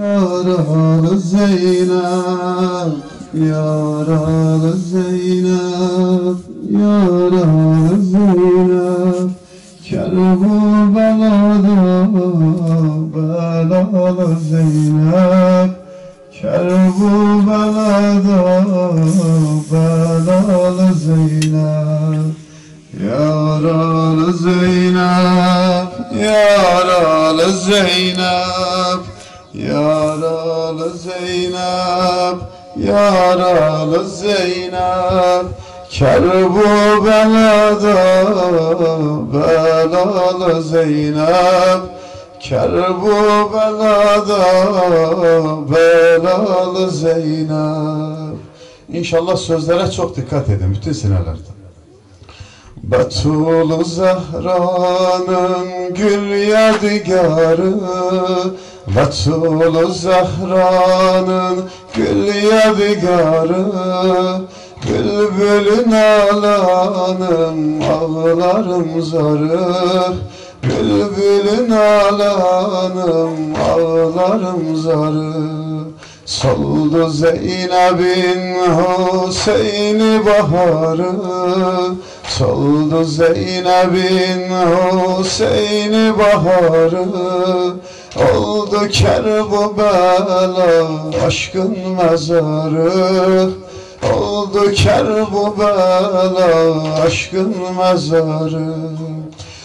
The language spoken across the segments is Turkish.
Yaralı Zeynep, yaralı Zeynep, yaralı Zeynep. Kerbu belada, belalı Zeynep. Kerbu belada, belalı Zeynep. Yaralı Zeynep, yaralı Zeynep Yaralı Zeynep, yaralı Zeynep Kerbu belada, belalı Zeynep Kerbu belada, belalı Zeynep İnşallah sözlere çok dikkat edin bütün sinelerde. Betulu Zehra'nın gül yadigarı Betulu Zehra'nın gül yadigarı Bülbülün alanım ağlarım zarı. Bülbülün alanım ağlarım zarı. Soldu Zeynep'in Hüseyin'i baharı. Soldu Zeynep'in Hüseyin'i baharı Oldu Kerbela aşkın mezarı. Oldu Kerbela aşkın mezarı.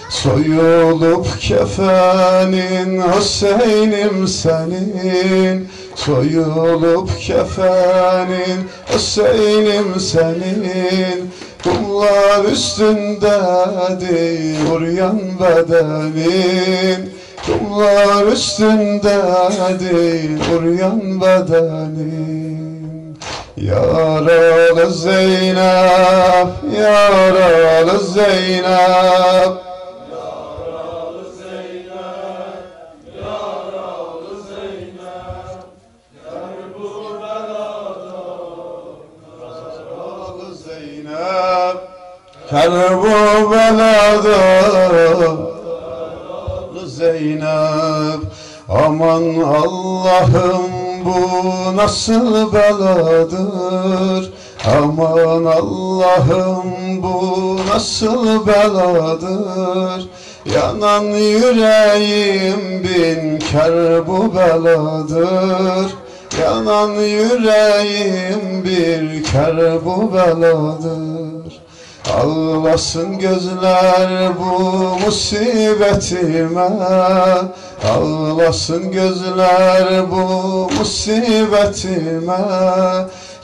Soyulup kefenin Hüseyin'im senin. Soyulup kefenin Hüseyin'im senin. Kumlar üstündedir uryan bedenin Kumlar üstündedir uryan bedenin Yaralı Zeynep, yaralı Zeynep. Yaralı Zeynep Kerbu belada Zeynep Aman Allah'ım bu nasıl beladır? Aman Allah'ım bu nasıl beladır? Yanan yüreğim bin kerbu beladır. Yanan yüreğim bir kerbu beladır Ağlasın gözler bu musibetime Ağlasın gözler bu musibetime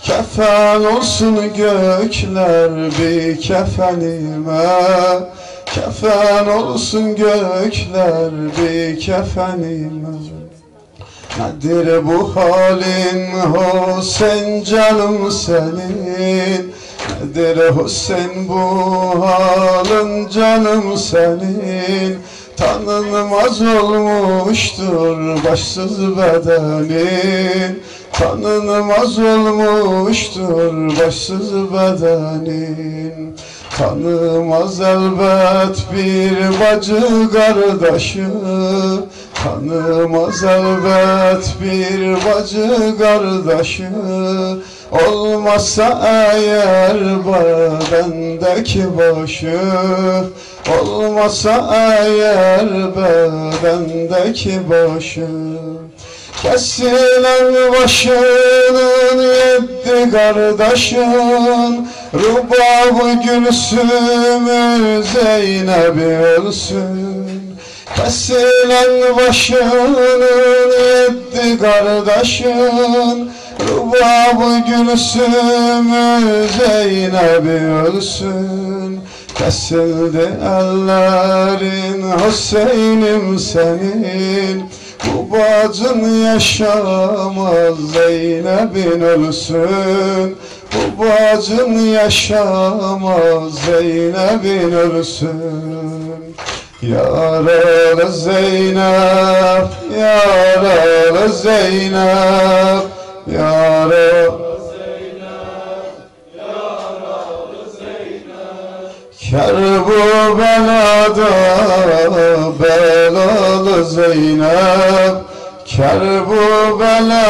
Kefen olsun gökler bir kefenime. Kefen olsun gökler bir kefenime. Nedir bu halin? Hüseyin canım senin Nedir Hüseyin bu halin canım senin. Tanınmaz olmuştur başsız bedenin. Tanınmaz olmuştur başsız bedenin Tanımaz elbet bir bacı kardeşı Tanımaz elbet bir bacı kardeşı Olmazsa eğer bedendeki başı Olmazsa eğer bedendeki başı Kesilen başının yedi kardeşin Rubabı gülsümü Zeynep'i ölsün. Kesilen başının yedi kardeşin Rubabı gülsümü Zeynep'i ölsün. Kesildi ellerin Hüseyin'im senin Bu bacın yaşamaz Zeynep'in ölsün Bu bacın yaşamaz Zeynep'in ölsün Yaralı Zeynep, yaralı Zeynep, yaralı belada belalı Zeynep Kerbela'da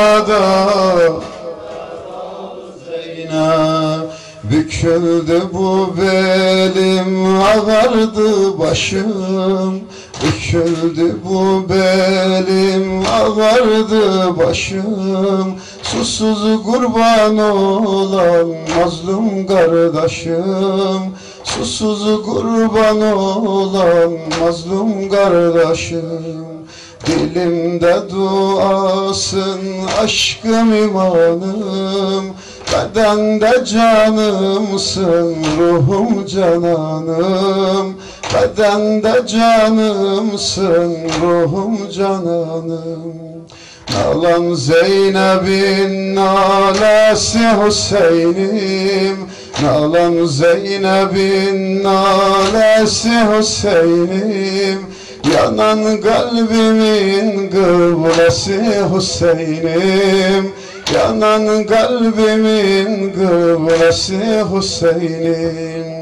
Zeynep. Büküldü bu belim ağardı başım. Büküldü bu belim ağardı başım. Susuz kurban olan mazlum kardeşim Susuz kurban olan mazlum kardeşim Dilimde duasın aşkım imanım. Bedende canımsın ruhum cananım. Bedende canımsın ruhum cananım Nalan Zeynep'in nalesi Hüseyin'im. Nalan Zeynep'in nalesi Hüseyin'im. Yanan kalbimin kıblesi Hüseyin'im. Yanan kalbimin kıblesi Hüseyin'im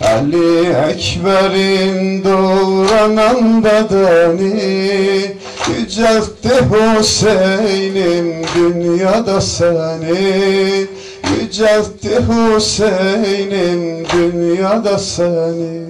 Ali Ekber'in doğranan bedeni Yüceltti Hüseyin'im dünyada seni. Yüceltti Hüseyin'im dünyada seni.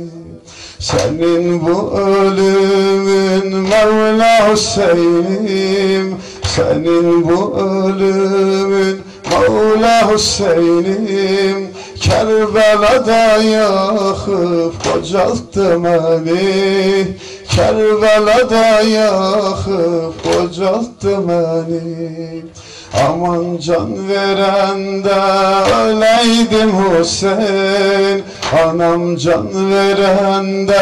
Senin bu ölümün Mevla Hüseyin'im. Senin bu ölümün Mevla Hüseyin'im Kerbela'da yakıp kocalttı beni Kerbela'da yakıp kocalttı beni Aman can veren de öleydim Hüseyin. Anam can veren de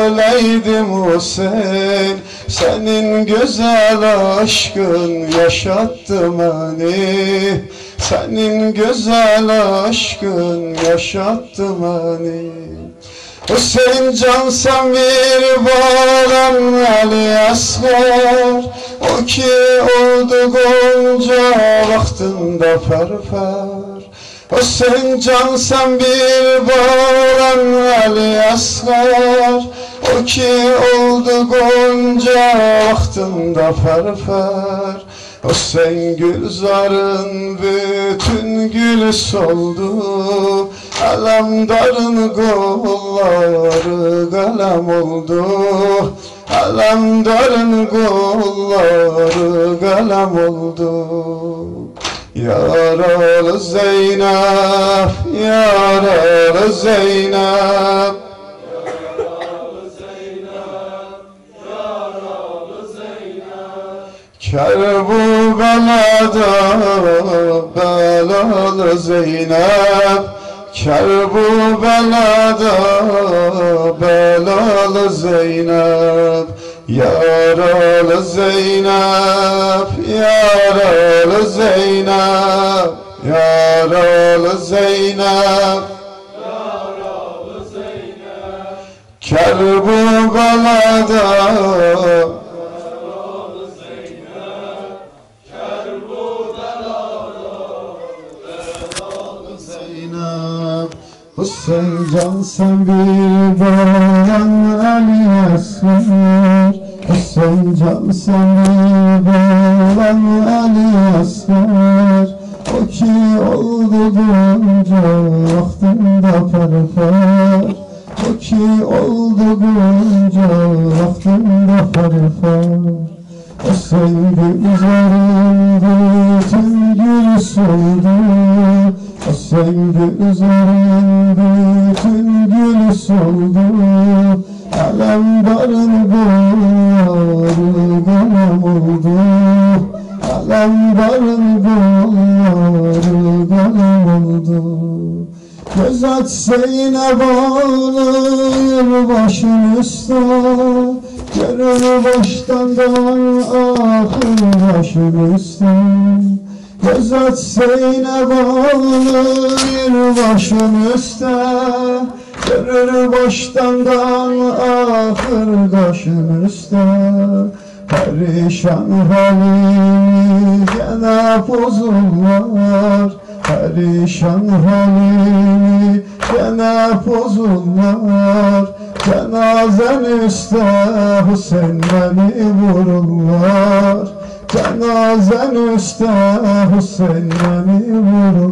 öleydim Hüseyin. Senin güzel aşkın yaşattı beni Senin güzel aşkın yaşattı beni. Hüseyin can sen bir bağlan Ali Asgar. O ki oldu Gonca vaktinde ferfer. Hüseyin can sen bir bağlan Ali Asgar. O ki oldu Gonca vaktinde ferfer Hüseyin Gülzar'ın bütün gülü soldu Alamdarın kolları kalem oldu. Alamdarın kolları kalem oldu. Yaralı Zeynep, yaralı Zeynep Kerbela'da belalı Zeynep. Kerbela'da belalı Zeynep. Yaralı Zeynep, yaralı Zeynep. Yaralı Zeynep. Kerbela'da Zeynep Sen bir bayan Ali can sen bir bayan Ali Esmer O ki oldu bunca vaktinde perfer. O ki oldu bunca vaktinde perfer. O sevgi üzerinde bütün gül soldu sevgi üzerinde bütün gül soldu. Alemdarın kolları kalem oldu. Alemdarın kolları kalem oldu. Göz açsa yine bağlıyor başın üstü. Görür baştan da ahır başın üstü Göz açsa yine bağlıyor başın üstü Görür baştan da ahır başın üstü Perişan halini gene pozullar Perişan halini gene pozullar Cenazen üstte Hüseyin beni vururlar Cenazen üstte Hüseyin'e mi vurdu